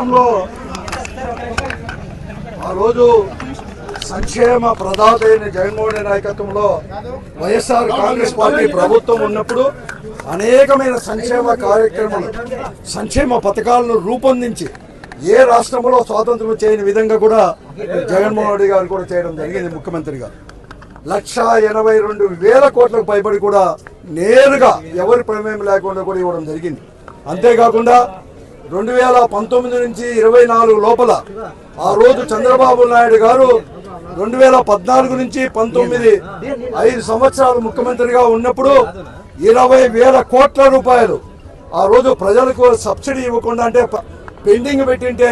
రాష్ట్రంలో ఆ రోజు సంక్షేమ ప్రదాత అయిన జగన్మోహన్ నాయకత్వంలో వైఎస్ఆర్ కాంగ్రెస్ పార్టీ ప్రభుత్వం ఉన్నప్పుడు అనేకమైన సంక్షేమ కార్యక్రమాలు సంక్షేమ పథకాలను రూపొందించి ఏ రాష్ట్రంలో స్వాతంత్రం చేయని విధంగా కూడా జగన్మోహన్ రెడ్డి గారు కూడా చేయడం జరిగింది ముఖ్యమంత్రిగా లక్ష ఎనభై రెండు వేల కోట్లకు పైబడి కూడా నేరుగా ఎవరి ప్రమేయం లేకుండా కూడా ఇవ్వడం జరిగింది. అంతేకాకుండా రెండు వేల పంతొమ్మిది నుంచి ఇరవై నాలుగు లోపల ఆ రోజు చంద్రబాబు నాయుడు గారు రెండు వేల పద్నాలుగు నుంచి పంతొమ్మిది ఐదు సంవత్సరాలు ముఖ్యమంత్రిగా ఉన్నప్పుడు ఇరవై వేల కోట్ల రూపాయలు ఆ రోజు ప్రజలకు సబ్సిడీ ఇవ్వకుండా అంటే పెండింగ్ పెట్టింటే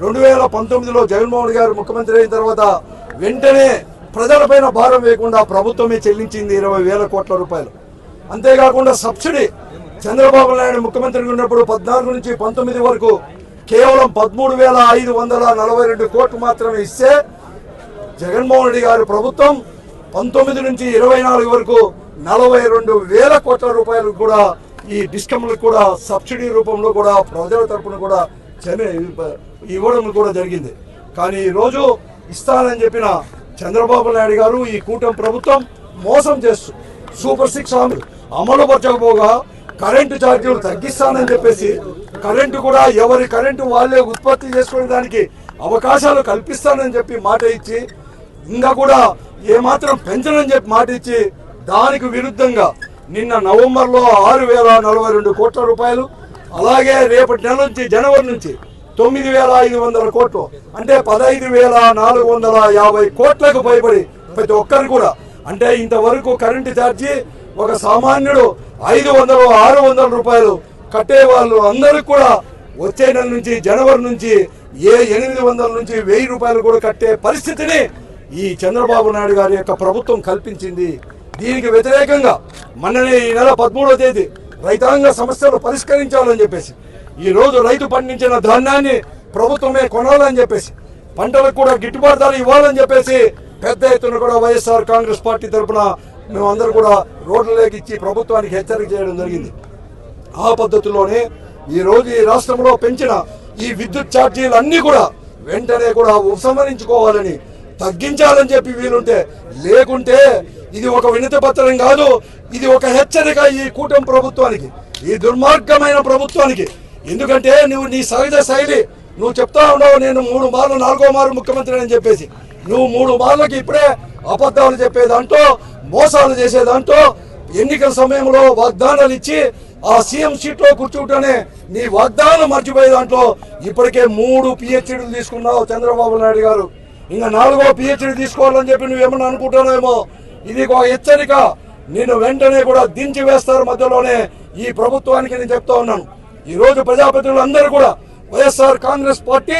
రెండు వేల పంతొమ్మిదిలో జగన్మోహన్ గారు ముఖ్యమంత్రి అయిన తర్వాత వెంటనే ప్రజలపైన భారం వేయకుండా ప్రభుత్వమే చెల్లించింది ఇరవై వేల కోట్ల రూపాయలు. అంతేకాకుండా సబ్సిడీ చంద్రబాబు నాయుడు ముఖ్యమంత్రిగా ఉన్నప్పుడు పద్నాలుగు నుంచి పంతొమ్మిది వరకు కేవలం పదమూడు వేల ఐదు వందల నలభై రెండు కోట్లు మాత్రమే ఇస్తే జగన్మోహన్ రెడ్డి గారి ప్రభుత్వం పంతొమ్మిది నుంచి ఇరవై నాలుగు వరకు నలభై రెండు వేల కోట్ల రూపాయలు కూడా ఈ డిస్కమ్లకు కూడా సబ్సిడీ రూపంలో కూడా ప్రజల తరపున కూడా చెన్న- ఇవ్వడం కూడా జరిగింది. కానీ ఈరోజు ఇస్తానని చెప్పిన చంద్రబాబు నాయుడు గారు ఈ కూటమి ప్రభుత్వం మోసం చేస్తూ సూపర్ సిక్స్ హామీలు అమలుపరచకపోగా కరెంటు ఛార్జీలు తగ్గిస్తానని చెప్పేసి కరెంటు కూడా ఎవరి కరెంటు వాళ్ళే ఉత్పత్తి చేసుకోవడానికి అవకాశాలు కల్పిస్తానని చెప్పి మాట ఇచ్చి ఇంకా కూడా ఏమాత్రం పెంచనని చెప్పి మాట ఇచ్చి దానికి విరుద్ధంగా నిన్న నవంబర్లో ఆరు వేల నలభై రెండు కోట్ల రూపాయలు అలాగే రేపటి నెల నుంచి జనవరి నుంచి తొమ్మిది వేల ఐదు వందల కోట్లు అంటే పదహైదు వేల నాలుగు వందల యాభై కోట్లకు భయపడి ప్రతి ఒక్కరు కూడా అంటే ఇంతవరకు కరెంటు ఛార్జీ ఒక సామాన్యుడు ఐదు వందలు ఆరు వందల రూపాయలు కట్టే వాళ్ళు అందరికి కూడా వచ్చే నెల నుంచి జనవరి నుంచి ఏ ఎనిమిది వందల నుంచి వెయ్యి రూపాయలు కూడా కట్టే పరిస్థితిని ఈ చంద్రబాబు నాయుడు గారి యొక్క ప్రభుత్వం కల్పించింది. దీనికి వ్యతిరేకంగా మొన్ననే ఈ నెల పదమూడవ తేదీ రైతాంగ సమస్యలు పరిష్కరించాలని చెప్పేసి ఈ రోజు రైతు పండించిన ధాన్యాన్ని ప్రభుత్వమే కొనాలని చెప్పేసి పంటలకు కూడా గిట్టుబాటు ధర ఇవ్వాలని చెప్పేసి పెద్ద ఎత్తున కూడా వైఎస్ఆర్ కాంగ్రెస్ పార్టీ తరఫున మేమందరూ కూడా రోడ్లలోకి ఇచ్చి ప్రభుత్వానికి హెచ్చరిక చేయడం జరిగింది. ఆ పద్ధతిలోనే ఈ రోజు ఈ రాష్ట్రంలో పెంచిన ఈ విద్యుత్ ఛార్జీలు అన్నీ కూడా వెంటనే కూడా ఉపసంహరించుకోవాలని తగ్గించాలని చెప్పి వీలుంటే లేకుంటే ఇది ఒక వినతి పత్రం కాదు ఇది ఒక హెచ్చరిక ఈ కూటమి ప్రభుత్వానికి ఈ దుర్మార్గమైన ప్రభుత్వానికి. ఎందుకంటే నువ్వు నీ సహజ శైలి నువ్వు చెప్తా ఉండవు నేను మూడు మార్లు నాలుగో మారు ముఖ్యమంత్రి అని చెప్పేసి. నువ్వు మూడు మార్లకి ఇప్పుడే అబద్ధాలు చెప్పేదాంట్లో మోసాలు చేసేదాంట్లో ఎన్నికల సమయంలో వాగ్దానాలు ఇచ్చి ఆ సీఎం సీట్లో కూర్చుంటేనే నీ వాగ్దానం మర్చిపోయే దాంట్లో ఇప్పటికే మూడు పిహెచ్డీలు తీసుకున్నావు చంద్రబాబు నాయుడు గారు. ఇంకా నాలుగో పిహెచ్డీ తీసుకోవాలని చెప్పి నువ్వేమన్నా అనుకుంటున్నావేమో ఇది ఒక హెచ్చరిక. నేను వెంటనే కూడా దించి వేస్తారు మధ్యలోనే ఈ ప్రభుత్వానికి నేను చెప్తా ఉన్నాను. ఈ రోజు ప్రజాప్రతినిధులు అందరూ కూడా వైఎస్ఆర్ కాంగ్రెస్ పార్టీ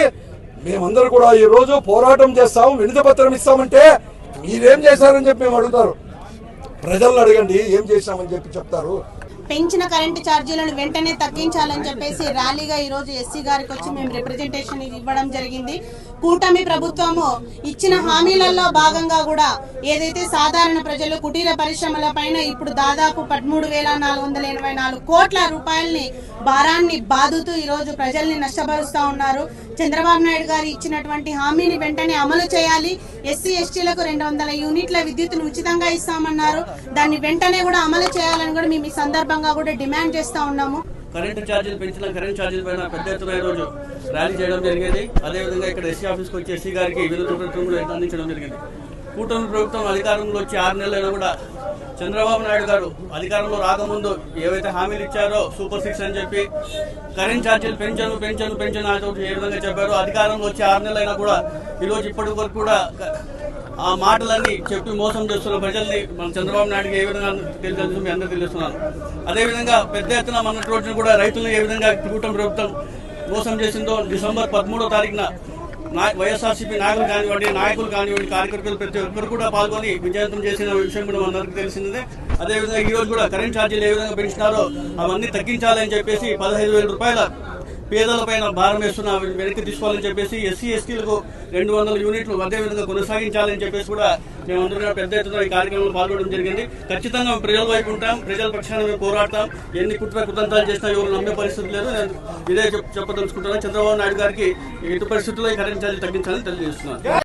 మేమందరూ కూడా ఈ రోజు పోరాటం చేస్తాం వినతి పత్రం ఇస్తామంటే మీరేం చేశారని చెప్పి మేము అడుగుతారు. ప్రజలను అడగండి ఏం చేశామని చెప్పి చెప్తారు. పెంచిన కరెంటు ఛార్జీలను వెంటనే తగ్గించాలని చెప్పేసి ర్యాలీగా ఈ రోజు ఎస్సీ గారికి వచ్చి మేము రిప్రజెంటేషన్ ఇవ్వడం జరిగింది. కూటమి ప్రభుత్వము ఇచ్చిన హామీలలో భాగంగా కూడా ఏదైతే సాధారణ ప్రజలు కుటీర పరిశ్రమల పైన ఇప్పుడు దాదాపు పదమూడు వేల నాలుగు వందల ఎనభై నాలుగు కోట్ల రూపాయలని భారాన్ని బాదుతూ ఈ రోజు ప్రజల్ని నష్టపరుస్తా ఉన్నారు. చంద్రబాబు నాయుడు గారు ఇచ్చినటువంటి హామీని వెంటనే అమలు చేయాలి. ఎస్సీ ఎస్టీలకు రెండు వందల యూనిట్ల విద్యుత్ను ఉచితంగా ఇస్తామన్నారు. దాన్ని వెంటనే కూడా అమలు చేయాలని కూడా మేము ఈ సందర్భంగా కూడా డిమాండ్ చేస్తా ఉన్నాము. కరెంటు ఛార్జీలు పెంచిన కరెంట్ ఛార్జీల పైన పెద్ద ఎత్తున ఈ రోజు ర్యాలీ చేయడం జరిగింది. అదేవిధంగా ఇక్కడ ఎస్సీ ఆఫీస్కి వచ్చి ఎస్సీ గారికి వినతి పత్రం అందించడం జరిగింది. కూటమి ప్రభుత్వం అధికారంలో వచ్చి ఆరు నెలలైనా కూడా చంద్రబాబు నాయుడు గారు అధికారంలో రాకముందు ఏవైతే హామీలు ఇచ్చారో సూపర్ సిక్స్ అని చెప్పి కరెంట్ ఛార్జీలు పెంచను పెంచను పెంచను అని ఏ విధంగా చెప్పారో అధికారంలో వచ్చి ఆరు నెలలైనా కూడా ఈ రోజు ఇప్పటి వరకు కూడా ఆ మాటలన్నీ చెప్పి మోసం చేస్తున్న ప్రజల్ని మన చంద్రబాబు నాయుడుకి ఏ విధంగా తెలుసు మీ అందరూ తెలుస్తున్నాను అదేవిధంగా పెద్ద ఎత్తున మన రోజున కూడా రైతులను ఏ విధంగా కూటమి ప్రభుత్వం మోసం చేసిందో డిసెంబర్ పదమూడో తారీఖున వైఎస్ఆర్సీపీ నాయకులు కానివ్వండి నాయకులు కానివ్వండి కార్యకర్తలు ప్రతి ఒక్కరు కూడా పాల్గొని విజయవంతం చేసిన విషయం కూడా మనందరికీ తెలిసిందే. అదేవిధంగా ఈ రోజు కూడా కరెంట్ ఛార్జీలు ఏ విధంగా పెంచినారో అవన్నీ తగ్గించాలని చెప్పేసి పదహైదు వేల రూపాయల పేదలపైన భారం వేస్తున్న వెనక్కి తీసుకోవాలని చెప్పేసి ఎస్సీ ఎస్టీలకు రెండు వందల యూనిట్లు అదే విధంగా కొనసాగించాలని చెప్పేసి కూడా మేమందరం కూడా పెద్ద ఎత్తున ఈ కార్యక్రమంలో పాల్గొనడం జరిగింది. ఖచ్చితంగా ప్రజల వైపు ఉంటాం ప్రజల పక్షాన మేము పోరాడతాం. ఎన్ని కుట్ర కుతంత్రాలు చేసినా ఎవరు నమ్మే పరిస్థితి లేదు. నేను ఇదే చెప్పదలుచుకుంటున్నాను చంద్రబాబు నాయుడు గారికి ఎటు పరిస్థితుల్లో ఈ కరెంట్ ఛార్జీలు తగ్గించాలని తెలియజేస్తున్నాను.